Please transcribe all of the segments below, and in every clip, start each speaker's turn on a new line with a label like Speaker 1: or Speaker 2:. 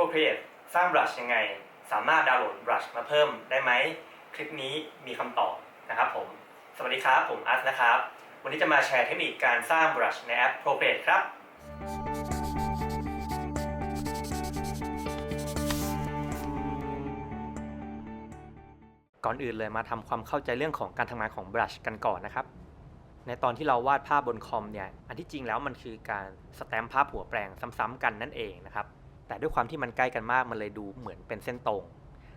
Speaker 1: Procreate สร้าง brush ยังไง สามารถดาวน์โหลด brush มาเพิ่มได้ไหม คลิปนี้มีคำตอบนะครับผม สวัสดีครับ ผมอัสนะครับ วันนี้จะมาแชร์เทคนิคการสร้าง brush ในแอป Procreate ครับ ก่อนอื่นเลยมาทำความเข้าใจเรื่องของการทำงานของ brush กันก่อนนะครับในตอนที่เราวาดภาพบนคอมเนี่ย อันที่จริงแล้วมันคือการสแตมป์ภาพหัวแปลงซ้ำๆกันนั่นเองนะครับ แต่ด้วยความที่มันใกล้กันมากมันเลยดูเหมือนเป็นเส้นตรง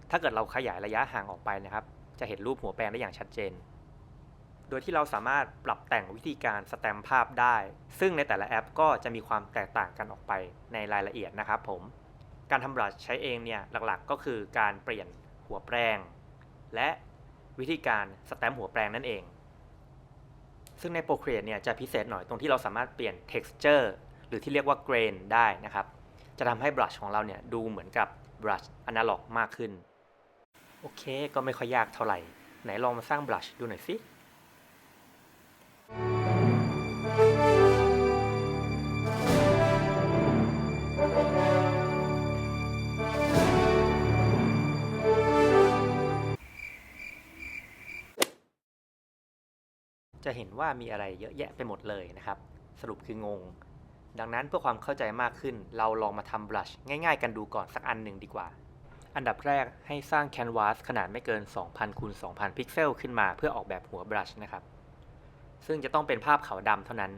Speaker 1: ถ้าเกิดเราขยายระยะห่างออกไปนะครับ จะเห็นรูปหัวแปลงได้อย่างชัดเจน โดยที่เราสามารถปรับแต่งวิธีการสแตมป์ภาพได้ ซึ่งในแต่ละแอปก็จะมีความแตกต่างกันออกไปในรายละเอียดนะครับผมการทำบลัชใช้เองเนี่ยหลักๆ ก็คือการเปลี่ยนหัวแปลง และวิธีการสแตมป์หัวแปลงนั่นเอง ซึ่งใน Procreate เนี่ยจะพิเศษหน่อยตรงที่เราสามารถเปลี่ยน texture หรือที่เรียกว่า grain ได้นะครับ จะทำให้บลัชของเราเนี่ยดูเหมือนกับบลัชอนาล็อกมากขึ้น โอเค ก็ไม่ค่อยยากเท่าไหร่ ไหนลองมาสร้างบลัชดูหน่อยสิจะเห็นว่ามีอะไรเยอะแยะไปหมดเลยนะครับ สรุปคืองง ดังนั้นเพื่อความเข้าใจมากขึ้น เราลองมาทำบลัชง่ายๆ กันดูก่อนสักอันหนึ่งดีกว่า อันดับแรกให้สร้างแคนวาสขนาดไม่เกิน 2,000คูณ2,000 พิกเซลขึ้นมาเพื่อออกแบบหัวบลัชนะครับ ซึ่งจะต้องเป็นภาพขาวดำเท่านั้น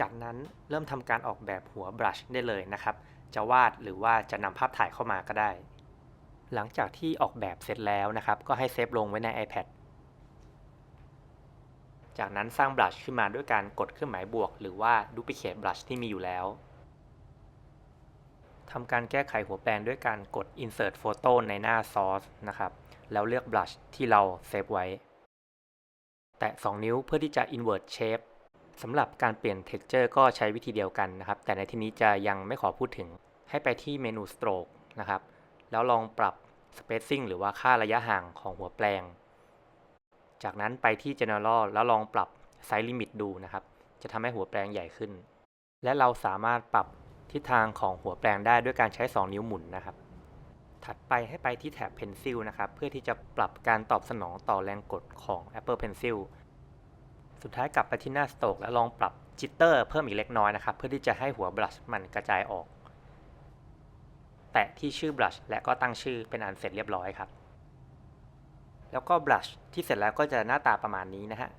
Speaker 1: จากนั้นเริ่มทำการออกแบบหัวบลัชได้เลยนะครับ จะวาดหรือว่าจะนำภาพถ่ายเข้ามาก็ได้ หลังจากที่ออกแบบเสร็จแล้วนะครับ ก็ให้เซฟลงไว้ใน iPad จากนั้นสร้างบลัชขึ้นมาด้วยการกดเครื่องหมายบวก หรือว่า duplicate brush ที่มีอยู่แล้วทำการแก้ไขหัวแปลงด้วยการกด insert photo ในหน้า source นะครับ แล้วเลือก brush ที่เราเซฟไว้ แตะ 2 นิ้วเพื่อที่จะ invert shape สำหรับการเปลี่ยน texture ก็ใช้วิธีเดียวกันนะครับ แต่ในที่นี้จะยังไม่ขอพูดถึง ให้ไปที่เมนู stroke นะครับ แล้วลองปรับ spacing หรือว่าค่าระยะห่างของหัวแปลง จากนั้นไปที่ General แล้วลองปรับ Size Limit ดูนะครับ จะทำให้หัวแปลงใหญ่ขึ้น และเราสามารถปรับทิศทางของหัวแปลงได้ด้วยการใช้ 2 นิ้วหมุนนะครับ ถัดไปให้ไปที่แถบ Pencil นะครับ เพื่อที่จะปรับการตอบสนองต่อแรงกดของ Apple Pencil สุดท้ายกลับไปที่หน้า Stroke แล้วลองปรับ Jitter เพิ่มอีกเล็กน้อยนะครับ เพื่อที่จะให้หัวบลัชมันกระจายออก แตะที่ชื่อบลัชและก็ตั้งชื่อเป็นอันเสร็จเรียบร้อยครับ แล้วก็บลัชที่เสร็จแล้วก็จะหน้าตาประมาณนี้นะฮะ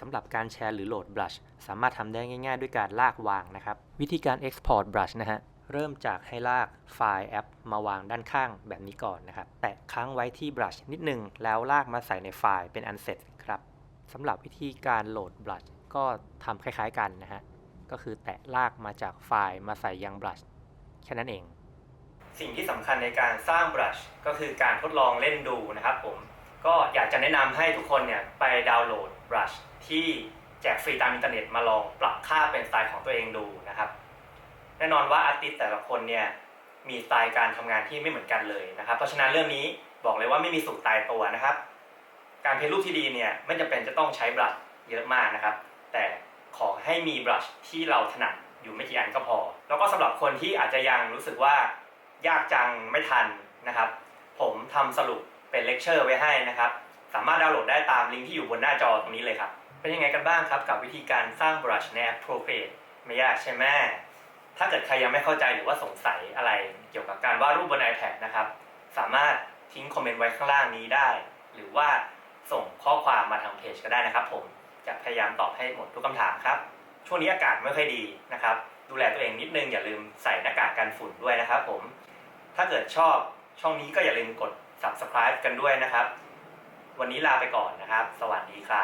Speaker 1: สำหรับการแชร์หรือโหลดบลัชสามารถทำได้ง่าย ๆ ด้วยการลากวางนะครับ วิธีการ Export Brush นะฮะเริ่มจากให้ลากไฟล์แอป มาวางด้านข้างแบบนี้ก่อนนะครับ แตะค้างไว้ที่บลัชนิดนึง แล้วลากมาใส่ในไฟล์เป็นอันเสร็จครับสำหรับวิธีการโหลดบลัชก็ทำคล้ายๆกันนะฮะ ก็คือแตะลากมาจากไฟล์มาใส่ยังบลัชแค่นั้นเอง สิ่งที่สำคัญในการสร้างบลัชก็คือการทดลองเล่นดูนะครับผมก็อยากจะแนะนำให้ทุกคนเนี่ยไปดาวน์โหลดบลัชที่แจกฟรีตามอินเทอร์เน็ตมาลองปรับค่าเป็นสไตล์ของตัวเองดูนะครับ แน่นอนว่าอาร์ติสต์แต่ละคนเนี่ยมีสไตล์การทำงานที่ไม่เหมือนกันเลยนะครับ เพราะฉะนั้นเรื่องนี้บอกเลยว่าไม่มีสูตรตายตัวนะครับ การเพ้นรูปที่ดีเนี่ยไม่จำเป็นจะต้องใช้บลัชเยอะมากนะครับ แต่ขอให้มีบลัชที่เราถนัดอยู่ไม่กี่อันก็พอ แล้วก็สำหรับคนที่อาจจะยังรู้สึกว่า ยากจังไม่ทันนะครับ ผมทำสรุปเป็นเลคเชอร์ไว้ให้นะครับ สามารถดาวน์โหลดได้ตามลิงก์ที่อยู่บนหน้าจอตรงนี้เลยครับ เป็นยังไงกันบ้างครับกับวิธีการสร้างบรัชในแอป Procreate ไม่ยากใช่ไหมถ้าเกิดใครยังไม่เข้าใจหรือว่าสงสัยอะไรเกี่ยวกับการวาดรูปบน iPad นะครับ สามารถทิ้งคอมเมนต์ไว้ข้างล่างนี้ได้ หรือว่าส่งข้อความมาทางเพจก็ได้นะครับผมจะพยายามตอบให้หมดทุกคำถามครับ ช่วงนี้อากาศไม่ค่อยดีนะครับ ดูแลตัวเองนิดนึงอย่าลืมใส่หน้ากากกันฝุ่นด้วยนะครับผม ถ้าเกิดชอบช่องนี้ก็อย่าลืมกด subscribe กันด้วยนะครับ วันนี้ลาไปก่อนนะครับ สวัสดีครับ